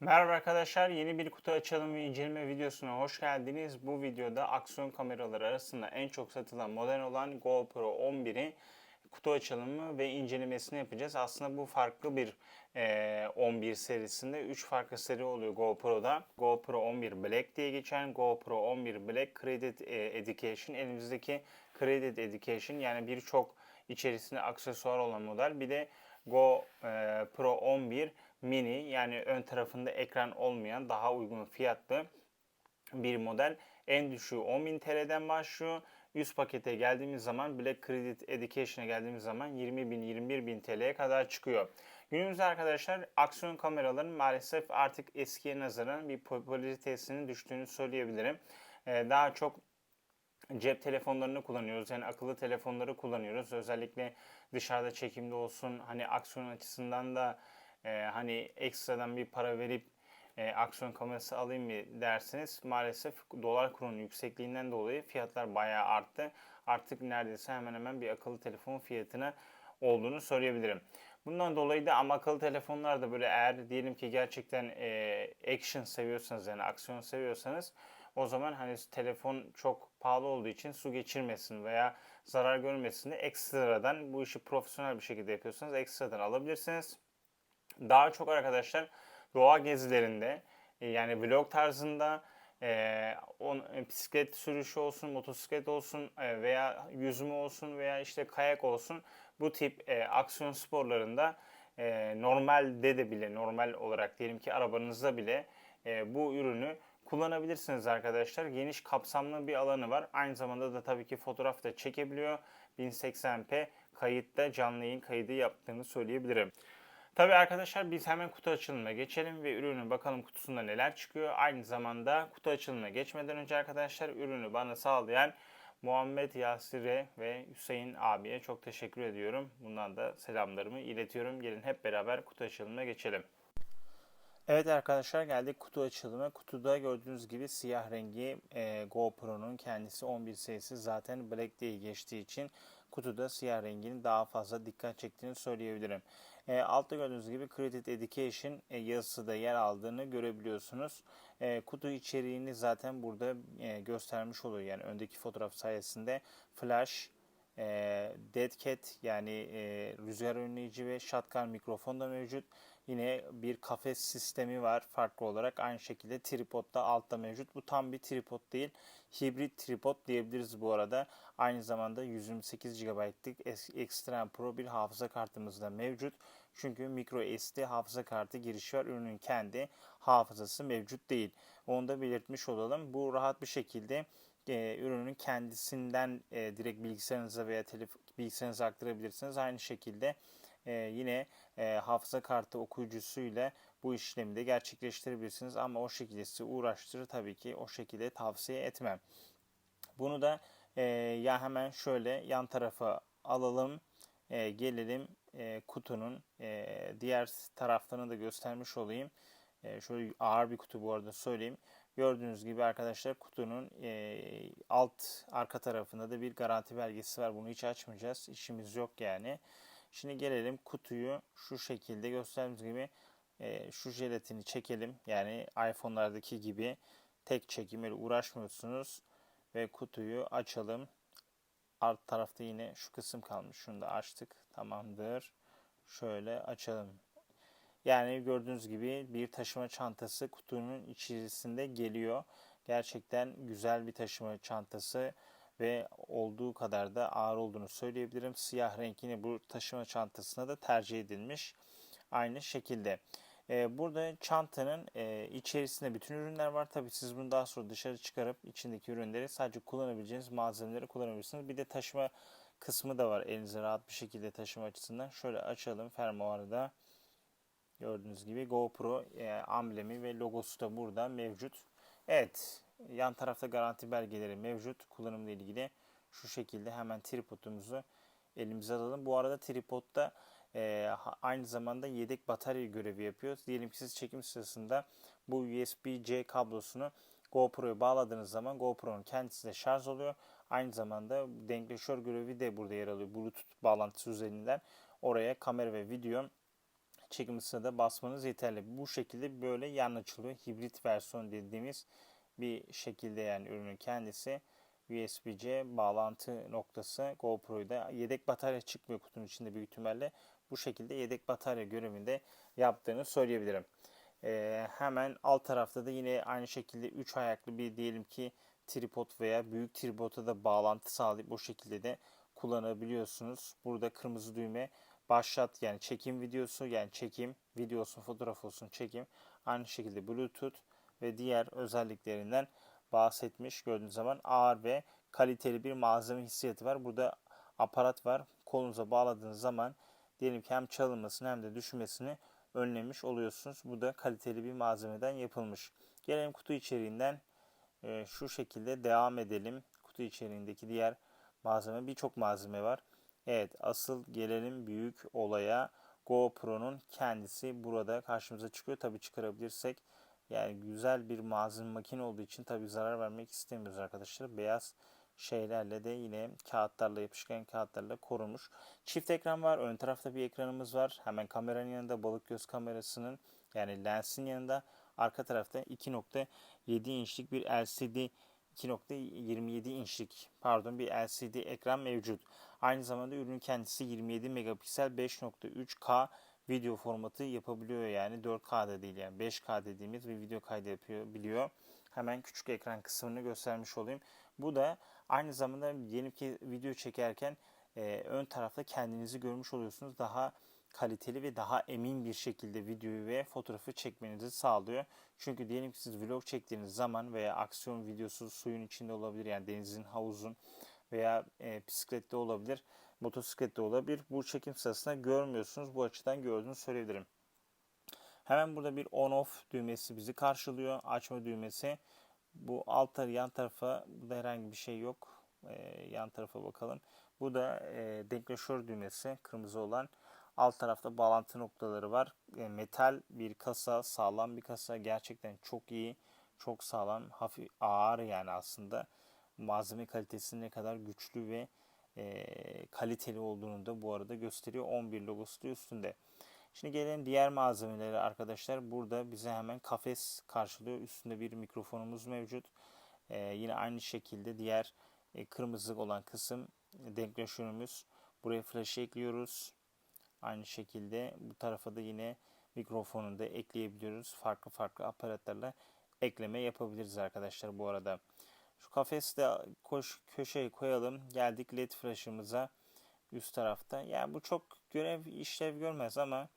Merhaba arkadaşlar, yeni bir kutu açalım ve inceleme videosuna hoş geldiniz. Bu videoda aksiyon kameraları arasında en çok satılan model olan GoPro 11'i kutu açılımı ve incelemesini yapacağız. Aslında bu farklı bir e, 11 serisinde 3 farklı seri oluyor GoPro'da. GoPro 11 Black diye geçen GoPro 11 Black Credit e, Education. Elimizdeki Credit Education yani birçok içerisinde aksesuar olan model. Bir de Go e, Pro 11 mini yani ön tarafında ekran olmayan daha uygun fiyatlı bir model. En düşüğü 10.000 TL'den başlıyor. Üst pakete geldiğimiz zaman Black Credit Education'a geldiğimiz zaman 20.000 21.000 TL'ye kadar çıkıyor. Günümüzde arkadaşlar aksiyon kameraların maalesef artık eskiye nazaran bir popülaritesinin düştüğünü söyleyebilirim. Ee, daha çok cep telefonlarını kullanıyoruz. Yani akıllı telefonları kullanıyoruz. Özellikle dışarıda çekimde olsun hani aksiyon açısından da e, hani ekstradan bir para verip e, aksiyon kamerası alayım mı derseniz maalesef dolar kurunun yüksekliğinden dolayı fiyatlar bayağı arttı. Artık neredeyse hemen hemen bir akıllı telefon fiyatına olduğunu söyleyebilirim. Bundan dolayı da ama akıllı telefonlar da böyle eğer diyelim ki gerçekten e, action seviyorsanız yani aksiyon seviyorsanız o zaman hani telefon çok pahalı olduğu için su geçirmesin veya zarar görmesin de ekstradan bu işi profesyonel bir şekilde yapıyorsanız ekstradan alabilirsiniz. Daha çok arkadaşlar doğa gezilerinde e, yani vlog tarzında e, on, e, bisiklet sürüşü olsun, motosiklet olsun e, veya yüzme olsun veya işte kayak olsun bu tip e, aksiyon sporlarında e, normalde de bile normal olarak diyelim ki arabanızda bile e, bu ürünü kullanabilirsiniz arkadaşlar. Geniş kapsamlı bir alanı var. Aynı zamanda da tabii ki fotoğraf da çekebiliyor. 1080p kayıtta canlı yayın kaydı yaptığını söyleyebilirim. Tabii arkadaşlar biz hemen kutu açılımına geçelim ve ürünün bakalım kutusunda neler çıkıyor. Aynı zamanda kutu açılımına geçmeden önce arkadaşlar ürünü bana sağlayan Muhammed Yasir'e ve Hüseyin abiye çok teşekkür ediyorum. Bundan da selamlarımı iletiyorum. Gelin hep beraber kutu açılımına geçelim. Evet arkadaşlar geldik kutu açılımı. Kutuda gördüğünüz gibi siyah rengi e, GoPro'nun kendisi 11 serisi zaten Black diye geçtiği için kutuda siyah renginin daha fazla dikkat çektiğini söyleyebilirim. E, altta gördüğünüz gibi Credit Education e, yazısı da yer aldığını görebiliyorsunuz. E, kutu içeriğini zaten burada e, göstermiş oluyor. Yani öndeki fotoğraf sayesinde flash, e, dead cat yani e, rüzgar önleyici ve shotgun mikrofon da mevcut. Yine bir kafes sistemi var farklı olarak. Aynı şekilde tripod da altta mevcut. Bu tam bir tripod değil. Hibrit tripod diyebiliriz bu arada. Aynı zamanda 128 GB'lık Extreme Pro bir hafıza kartımız da mevcut. Çünkü micro SD hafıza kartı girişi var. Ürünün kendi hafızası mevcut değil. Onu da belirtmiş olalım. Bu rahat bir şekilde e, ürünün kendisinden e, direkt bilgisayarınıza veya bilgisayarınıza aktarabilirsiniz. Aynı şekilde e, yine e, hafıza kartı okuyucusuyla bu işlemi de gerçekleştirebilirsiniz. Ama o şekilde sizi uğraştırır tabii ki o şekilde tavsiye etmem. Bunu da e, ya hemen şöyle yan tarafa alalım. E, gelelim e, kutunun e, diğer taraflarını da göstermiş olayım. E, şöyle ağır bir kutu bu arada söyleyeyim. Gördüğünüz gibi arkadaşlar kutunun e, alt arka tarafında da bir garanti belgesi var. Bunu hiç açmayacağız. İşimiz yok yani. Şimdi gelelim kutuyu şu şekilde gösterdiğimiz gibi e, şu jelatini çekelim. Yani iPhone'lardaki gibi tek çekim ile uğraşmıyorsunuz. Ve kutuyu açalım. Alt tarafta yine şu kısım kalmış. Şunu da açtık. Tamamdır. Şöyle açalım. Yani gördüğünüz gibi bir taşıma çantası kutunun içerisinde geliyor. Gerçekten güzel bir taşıma çantası ve olduğu kadar da ağır olduğunu söyleyebilirim. Siyah renk bu taşıma çantasına da tercih edilmiş. Aynı şekilde. Ee, burada çantanın e, içerisinde bütün ürünler var. Tabi siz bunu daha sonra dışarı çıkarıp içindeki ürünleri sadece kullanabileceğiniz malzemeleri kullanabilirsiniz. Bir de taşıma kısmı da var elinize rahat bir şekilde taşıma açısından. Şöyle açalım fermuarı da. Gördüğünüz gibi GoPro e, amblemi ve logosu da burada mevcut. Evet yan tarafta garanti belgeleri mevcut. Kullanımla ilgili şu şekilde hemen tripodumuzu elimize alalım. Bu arada tripodda e, aynı zamanda yedek batarya görevi yapıyor. Diyelim ki siz çekim sırasında bu USB-C kablosunu GoPro'ya bağladığınız zaman GoPro'nun kendisi de şarj oluyor. Aynı zamanda denkleşör görevi de burada yer alıyor. Bluetooth bağlantısı üzerinden oraya kamera ve video çekim ısısına da basmanız yeterli. Bu şekilde böyle yan açılıyor. Hibrit versiyon dediğimiz bir şekilde yani ürünün kendisi. USB-C bağlantı noktası GoPro'yu da yedek batarya çıkmıyor kutunun içinde büyük ihtimalle. Bu şekilde yedek batarya görevinde yaptığını söyleyebilirim. Ee, hemen alt tarafta da yine aynı şekilde 3 ayaklı bir diyelim ki tripod veya büyük tripoda da bağlantı sağlayıp bu şekilde de kullanabiliyorsunuz. Burada kırmızı düğme başlat yani çekim videosu yani çekim videosu fotoğraf olsun çekim aynı şekilde bluetooth ve diğer özelliklerinden bahsetmiş gördüğünüz zaman ağır ve kaliteli bir malzeme hissiyatı var. Burada aparat var. Kolunuza bağladığınız zaman diyelim ki hem çalınmasını hem de düşmesini önlemiş oluyorsunuz. Bu da kaliteli bir malzemeden yapılmış. Gelelim kutu içeriğinden e, şu şekilde devam edelim. Kutu içeriğindeki diğer malzeme birçok malzeme var. Evet asıl gelelim büyük olaya. GoPro'nun kendisi burada karşımıza çıkıyor. Tabi çıkarabilirsek yani güzel bir malzeme makine olduğu için tabi zarar vermek istemiyoruz arkadaşlar. Beyaz şeylerle de yine kağıtlarla yapışkan kağıtlarla korunmuş. Çift ekran var. Ön tarafta bir ekranımız var. Hemen kameranın yanında balık göz kamerasının yani lensin yanında arka tarafta 2.7 inçlik bir LCD 2.27 inçlik pardon bir LCD ekran mevcut. Aynı zamanda ürünün kendisi 27 megapiksel 5.3K video formatı yapabiliyor yani 4K'da değil yani 5K dediğimiz bir video kaydı yapıyor biliyor. Hemen küçük ekran kısmını göstermiş olayım. Bu da aynı zamanda yeni ki video çekerken e, ön tarafta kendinizi görmüş oluyorsunuz. Daha kaliteli ve daha emin bir şekilde videoyu ve fotoğrafı çekmenizi sağlıyor. Çünkü diyelim ki siz vlog çektiğiniz zaman veya aksiyon videosu suyun içinde olabilir yani denizin, havuzun veya e, bisiklette olabilir, motosiklette olabilir. Bu çekim sırasında görmüyorsunuz. Bu açıdan gördüğünü söyleyebilirim. Hemen burada bir on off düğmesi bizi karşılıyor. Açma düğmesi. Bu alt tarafı yan tarafa burada herhangi bir şey yok. Ee, yan tarafa bakalım. Bu da e, denkleşör düğmesi kırmızı olan. Alt tarafta bağlantı noktaları var. E, metal bir kasa, sağlam bir kasa. Gerçekten çok iyi, çok sağlam, hafif ağır yani aslında. Malzeme kalitesinin ne kadar güçlü ve e, kaliteli olduğunu da bu arada gösteriyor. 11 logosu üstünde. Şimdi gelelim diğer malzemeleri arkadaşlar. Burada bize hemen kafes karşılıyor. Üstünde bir mikrofonumuz mevcut. Ee, yine aynı şekilde diğer e, kırmızı olan kısım denkleşörümüz. Buraya flash ekliyoruz. Aynı şekilde bu tarafa da yine mikrofonu da ekleyebiliyoruz. Farklı farklı aparatlarla ekleme yapabiliriz arkadaşlar bu arada. Şu kafesi de koş, köşeye koyalım. Geldik led flash'ımıza üst tarafta. Yani bu çok görev işlev görmez ama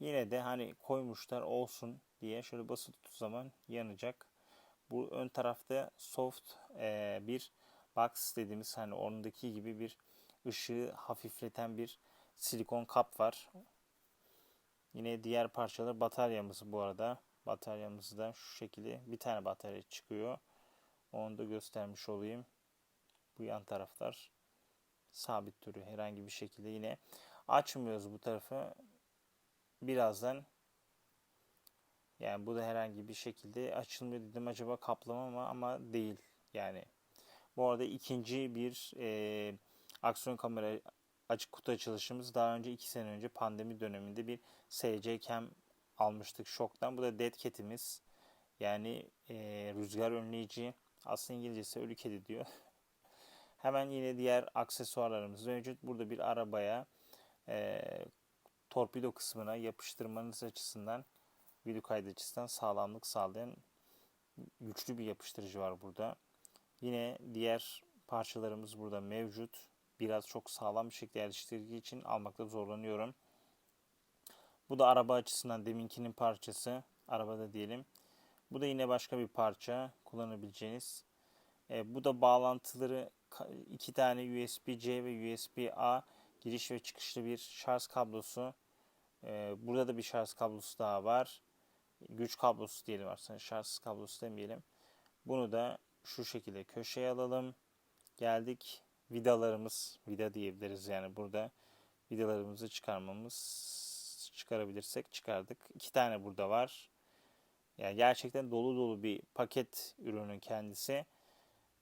yine de hani koymuşlar olsun diye şöyle basılı tuttuğu zaman yanacak. Bu ön tarafta soft e, bir box dediğimiz hani ondaki gibi bir ışığı hafifleten bir silikon kap var. Yine diğer parçalar bataryamız bu arada. Bataryamız da şu şekilde bir tane batarya çıkıyor. Onu da göstermiş olayım. Bu yan taraflar sabit duruyor herhangi bir şekilde yine açmıyoruz bu tarafı. Birazdan yani bu da herhangi bir şekilde açılmıyor dedim acaba kaplama mı ama değil yani. Bu arada ikinci bir e, aksiyon kamera açık kutu açılışımız daha önce 2 sene önce pandemi döneminde bir SC Cam almıştık şoktan. Bu da Dead Cat'imiz. Yani e, rüzgar önleyici. Aslında İngilizcesi ölü kedi diyor. Hemen yine diğer aksesuarlarımız mevcut. Burada bir arabaya e, torpido kısmına yapıştırmanız açısından video kaydı açısından sağlamlık sağlayan güçlü bir yapıştırıcı var burada. Yine diğer parçalarımız burada mevcut. Biraz çok sağlam bir şekilde yerleştirdiği için almakta zorlanıyorum. Bu da araba açısından deminkinin parçası. Arabada diyelim. Bu da yine başka bir parça kullanabileceğiniz. E, bu da bağlantıları iki tane USB-C ve USB-A giriş ve çıkışlı bir şarj kablosu. E, burada da bir şarj kablosu daha var. Güç kablosu diyelim aslında şarj kablosu demeyelim. Bunu da şu şekilde köşeye alalım. Geldik vidalarımız, vida diyebiliriz yani burada vidalarımızı çıkarmamız çıkarabilirsek çıkardık. İki tane burada var. Yani gerçekten dolu dolu bir paket ürünün kendisi.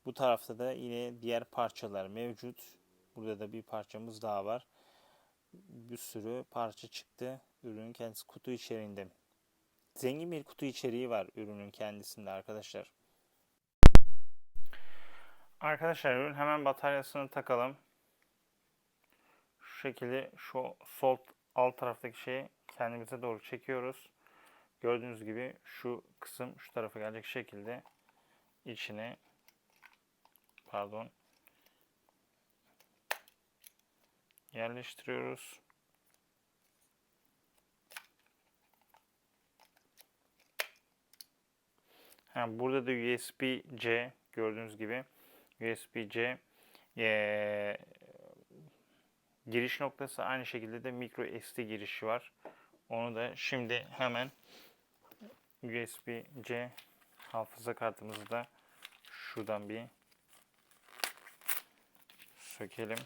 Bu tarafta da yine diğer parçalar mevcut. Burada da bir parçamız daha var. Bir sürü parça çıktı. Ürünün kendisi kutu içeriğinde. Zengin bir kutu içeriği var ürünün kendisinde arkadaşlar. Arkadaşlar ürün hemen bataryasını takalım. Şu şekilde şu sol alt taraftaki şeyi kendimize doğru çekiyoruz. Gördüğünüz gibi şu kısım şu tarafa gelecek şekilde içine pardon yerleştiriyoruz. Ha, burada da USB-C gördüğünüz gibi USB-C ee, giriş noktası aynı şekilde de micro SD girişi var. Onu da şimdi hemen USB-C hafıza kartımızı da şuradan bir sökelim.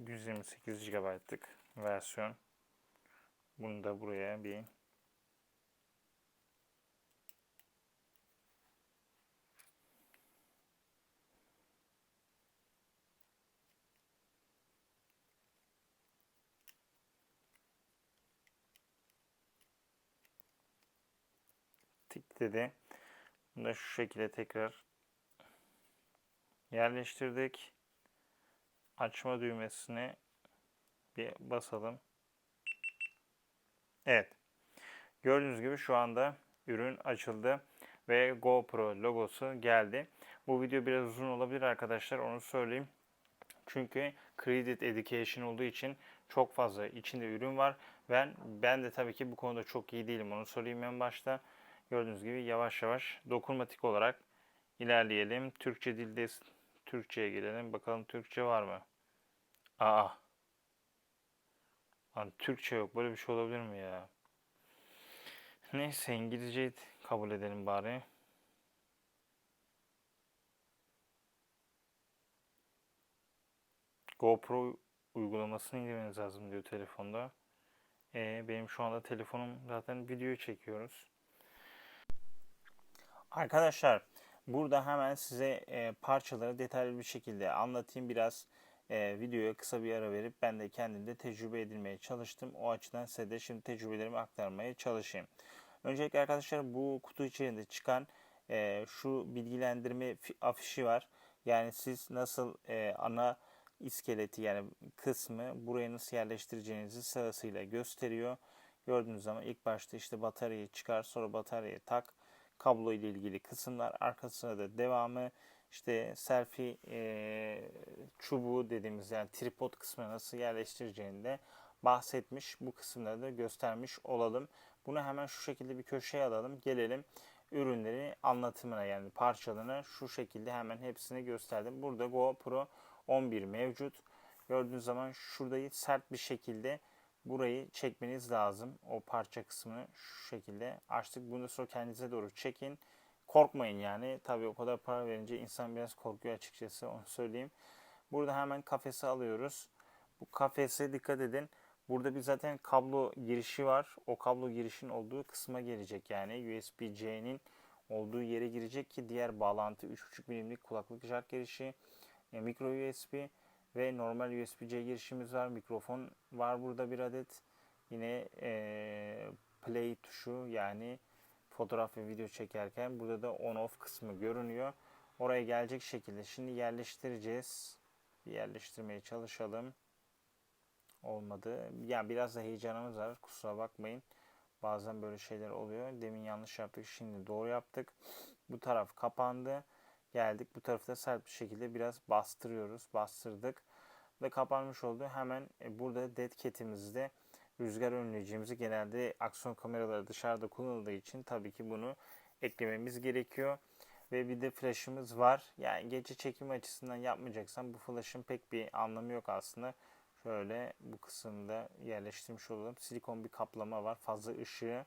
...128 GB'lık versiyon. Bunu da buraya bir tik dedi. Bunu da şu şekilde tekrar yerleştirdik. Açma düğmesine bir basalım. Evet. Gördüğünüz gibi şu anda ürün açıldı ve GoPro logosu geldi. Bu video biraz uzun olabilir arkadaşlar onu söyleyeyim. Çünkü Credit Education olduğu için çok fazla içinde ürün var. Ben ben de tabii ki bu konuda çok iyi değilim onu söyleyeyim en başta. Gördüğünüz gibi yavaş yavaş dokunmatik olarak ilerleyelim. Türkçe dilde Türkçe'ye gelelim. Bakalım Türkçe var mı? Aa. Lan Türkçe yok. Böyle bir şey olabilir mi ya? Neyse İngilizceyi kabul edelim bari. GoPro uygulamasını indirmeniz lazım diyor telefonda. Ee, benim şu anda telefonum zaten video çekiyoruz. Arkadaşlar burada hemen size e, parçaları detaylı bir şekilde anlatayım. Biraz e, videoya kısa bir ara verip ben de kendimde tecrübe edilmeye çalıştım. O açıdan size de şimdi tecrübelerimi aktarmaya çalışayım. Öncelikle arkadaşlar bu kutu içerisinde çıkan e, şu bilgilendirme afişi var. Yani siz nasıl e, ana iskeleti yani kısmı buraya nasıl yerleştireceğinizi sırasıyla gösteriyor. Gördüğünüz zaman ilk başta işte bataryayı çıkar sonra bataryayı tak kablo ile ilgili kısımlar arkasına da devamı işte selfie e, çubuğu dediğimiz yani tripod kısmına nasıl yerleştireceğini de bahsetmiş. Bu kısımları da göstermiş olalım. Bunu hemen şu şekilde bir köşeye alalım. Gelelim ürünleri anlatımına yani parçalarına şu şekilde hemen hepsini gösterdim. Burada GoPro 11 mevcut. Gördüğünüz zaman şurayı sert bir şekilde burayı çekmeniz lazım. O parça kısmını şu şekilde açtık. Bunu sonra kendinize doğru çekin. Korkmayın yani. Tabii o kadar para verince insan biraz korkuyor açıkçası onu söyleyeyim. Burada hemen kafesi alıyoruz. Bu kafese dikkat edin. Burada bir zaten kablo girişi var. O kablo girişin olduğu kısma gelecek. Yani USB-C'nin olduğu yere girecek ki diğer bağlantı 3.5 milimlik kulaklık jack girişi, e, micro USB ve normal USB-C girişimiz var. Mikrofon var burada bir adet. Yine e, play tuşu yani fotoğraf ve video çekerken burada da on off kısmı görünüyor. Oraya gelecek şekilde şimdi yerleştireceğiz. Yerleştirmeye çalışalım. Olmadı. Ya biraz da heyecanımız var. Kusura bakmayın. Bazen böyle şeyler oluyor. Demin yanlış yaptık. Şimdi doğru yaptık. Bu taraf kapandı. Geldik. Bu tarafı da sert bir şekilde biraz bastırıyoruz. Bastırdık. Ve kapanmış oldu. Hemen e, burada dead cat'imizde rüzgar önleyicimizi genelde aksiyon kameraları dışarıda kullanıldığı için tabii ki bunu eklememiz gerekiyor. Ve bir de flash'ımız var. Yani gece çekim açısından yapmayacaksan bu flash'ın pek bir anlamı yok aslında. Şöyle bu kısımda yerleştirmiş olalım. Silikon bir kaplama var. Fazla ışığı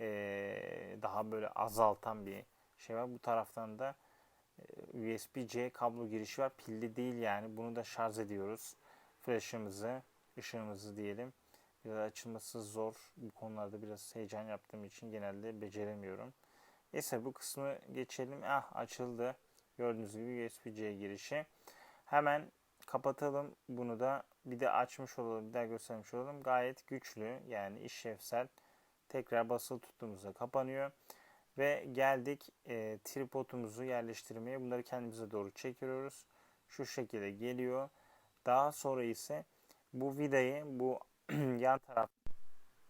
ee, daha böyle azaltan bir şey var. Bu taraftan da USB-C kablo girişi var. Pilli değil yani. Bunu da şarj ediyoruz. Flash'ımızı, ışığımızı diyelim Biraz açılması zor. Bu konularda biraz heyecan yaptığım için genelde beceremiyorum. Neyse bu kısmı geçelim. Ah açıldı. Gördüğünüz gibi USB-C girişi. Hemen kapatalım bunu da. Bir de açmış olalım. Bir daha göstermiş olalım. Gayet güçlü. Yani işlevsel. Tekrar basılı tuttuğumuzda kapanıyor. Ve geldik e, tripodumuzu yerleştirmeye. Bunları kendimize doğru çekiyoruz. Şu şekilde geliyor. Daha sonra ise bu vidayı bu yan taraf.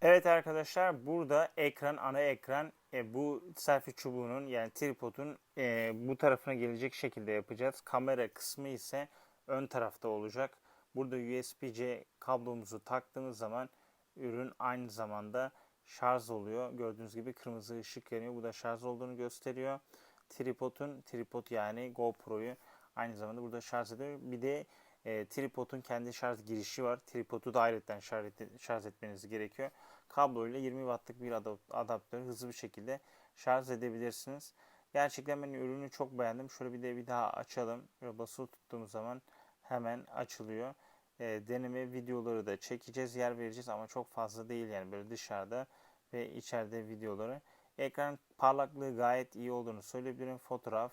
Evet arkadaşlar burada ekran ana ekran e, bu selfie çubuğunun yani tripodun e, bu tarafına gelecek şekilde yapacağız. Kamera kısmı ise ön tarafta olacak. Burada USB-C kablomuzu taktığımız zaman ürün aynı zamanda şarj oluyor. Gördüğünüz gibi kırmızı ışık yanıyor. Bu da şarj olduğunu gösteriyor. Tripodun tripod yani GoPro'yu aynı zamanda burada şarj ediyor. Bir de e, tripodun kendi şarj girişi var. Tripodu da ayrıca şarj, et- şarj etmeniz gerekiyor. Kablo ile 20 wattlık bir adap- adaptörü hızlı bir şekilde şarj edebilirsiniz. Gerçekten ben ürünü çok beğendim. Şöyle bir de bir daha açalım. Böyle basılı tuttuğumuz zaman hemen açılıyor. E, deneme videoları da çekeceğiz, yer vereceğiz ama çok fazla değil yani böyle dışarıda ve içeride videoları. Ekran parlaklığı gayet iyi olduğunu söyleyebilirim. Fotoğraf,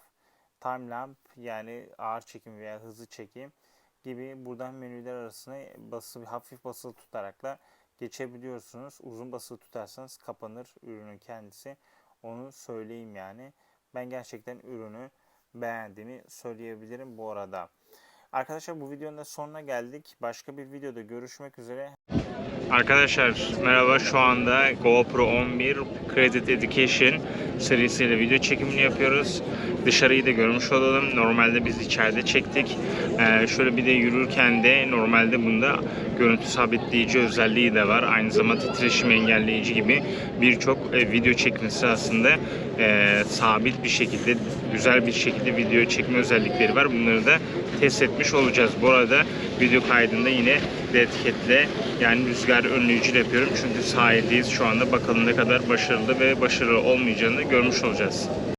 time lamp yani ağır çekim veya hızlı çekim gibi buradan menüler arasına bası, hafif basılı tutarak da geçebiliyorsunuz. Uzun basılı tutarsanız kapanır ürünün kendisi. Onu söyleyeyim yani. Ben gerçekten ürünü beğendiğimi söyleyebilirim bu arada. Arkadaşlar bu videonun da sonuna geldik. Başka bir videoda görüşmek üzere. Arkadaşlar merhaba şu anda GoPro 11 Credit Education serisiyle video çekimini yapıyoruz. Dışarıyı da görmüş olalım. Normalde biz içeride çektik. Ee, şöyle bir de yürürken de normalde bunda görüntü sabitleyici özelliği de var. Aynı zamanda titreşim engelleyici gibi birçok e, video çekme sırasında e, sabit bir şekilde güzel bir şekilde video çekme özellikleri var. Bunları da test etmiş olacağız. Bu arada video kaydında yine de etiketle yani rüzgar önleyici yapıyorum. Çünkü sahildeyiz şu anda. Bakalım ne kadar başarılı ve başarılı olmayacağını görmüş olacağız.